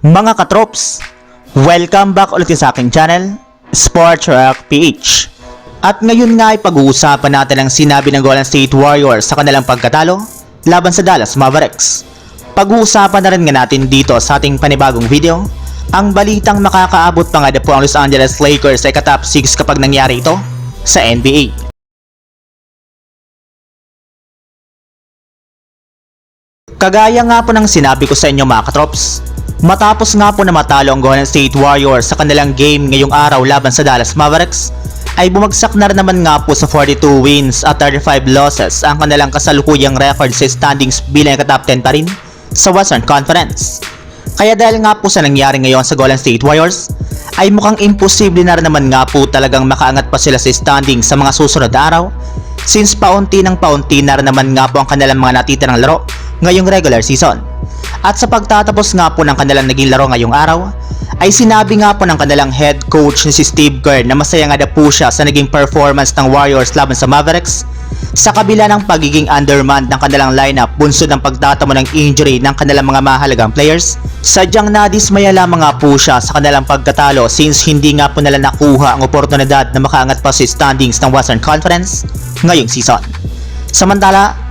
Mga katrops, welcome back ulit sa aking channel, Sports Rock PH. At ngayon nga ay pag-uusapan natin ang sinabi ng Golden State Warriors sa kanilang pagkatalo laban sa Dallas Mavericks. Pag-uusapan na rin nga natin dito sa ating panibagong video, ang balitang makakaabot pa nga na po ang Los Angeles Lakers ay katop 6 kapag nangyari ito sa NBA. Kagaya nga po ng sinabi ko sa inyo mga katrops, matapos nga po na matalo ang Golden State Warriors sa kanilang game ngayong araw laban sa Dallas Mavericks, ay bumagsak na naman nga po sa 42 wins at 35 losses ang kanilang kasalukuyang record sa standings bilang katop 10 pa rin sa Western Conference. Kaya dahil nga po sa nangyari ngayon sa Golden State Warriors, ay mukhang imposible na rin naman nga po talagang makaangat pa sila sa standing sa mga susunod araw since paunti ng paunti na rin naman nga po ang kanilang mga natitirang laro ngayong regular season. At sa pagtatapos nga po ng kanilang naging laro ngayong araw, ay sinabi nga po ng kanilang head coach ni si Steve Kerr na masaya nga na po siya sa naging performance ng Warriors laban sa Mavericks sa kabila ng pagiging undermanned ng kanilang lineup bunsod ng pagtatamo ng injury ng kanilang mga mahalagang players, sadyang nadismaya lamang nga po siya sa kanilang pagkatalo since hindi nga po nila nakuha ang oportunidad na makaangat pa sa standings ng Western Conference ngayong season. Samantala,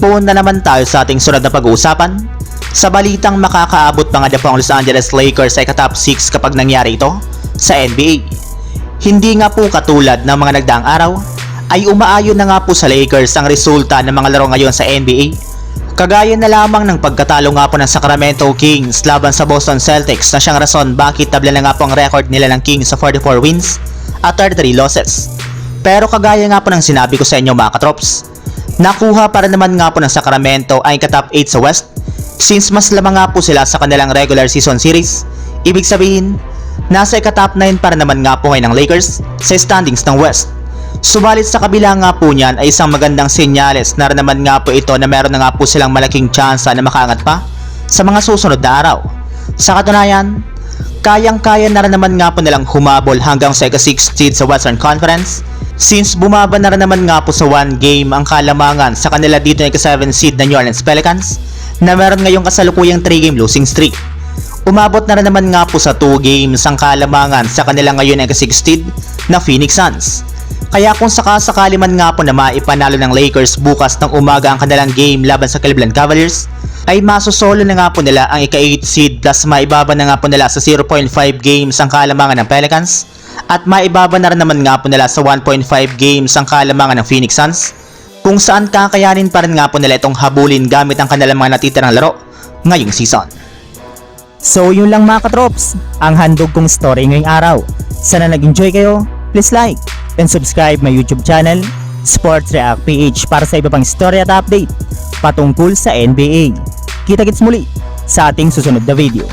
Pumunta naman tayo sa ating sunod na pag-uusapan. Sa balitang makakaabot pa nga na po ang Los Angeles Lakers ay katop 6 kapag nangyari ito sa NBA. Hindi nga po katulad ng mga nagdaang araw, ay umaayon na nga po sa Lakers ang resulta ng mga laro ngayon sa NBA. Kagaya na lamang ng pagkatalo nga po ng Sacramento Kings laban sa Boston Celtics na siyang rason bakit tabla na nga po ang record nila ng Kings sa 44 wins at 33 losses. Pero kagaya nga po ng sinabi ko sa inyo mga katrops, Nakuha para naman nga po ng Sacramento ay katop 8 sa West since mas lamang nga po sila sa kanilang regular season series. Ibig sabihin, nasa ikatop 9 para naman nga po ngayon ng Lakers sa standings ng West. Subalit sa kabila nga po niyan ay isang magandang senyales na naman nga po ito na meron na nga po silang malaking tsansa na makaangat pa sa mga susunod na araw. Sa katunayan, kayang-kaya na rin naman nga po nilang humabol hanggang sa ika-6 seed sa Western Conference since bumaba na rin naman nga po sa one game ang kalamangan sa kanila dito ng ika-7 seed na New Orleans Pelicans na meron ngayong kasalukuyang 3 game losing streak. Umabot na rin naman nga po sa 2 games ang kalamangan sa kanila ngayon ng ika-6 seed na Phoenix Suns. Kaya kung sakasakali man nga po na maipanalo ng Lakers bukas ng umaga ang kanilang game laban sa Cleveland Cavaliers, ay masosolo na nga po nila ang ika-8 seed plus maibaba na nga po nila sa 0.5 games ang kalamangan ng Pelicans at maibaba na rin naman nga po nila sa 1.5 games ang kalamangan ng Phoenix Suns kung saan kakayanin pa rin nga po nila itong habulin gamit ang kanilang mga natitirang laro ngayong season. So yun lang mga katrops, ang handog kong story ngayong araw. Sana nag-enjoy kayo, please like and subscribe my YouTube channel, Sports React PH para sa iba pang story at update patungkol sa NBA. Kita-kits muli sa ating susunod na video.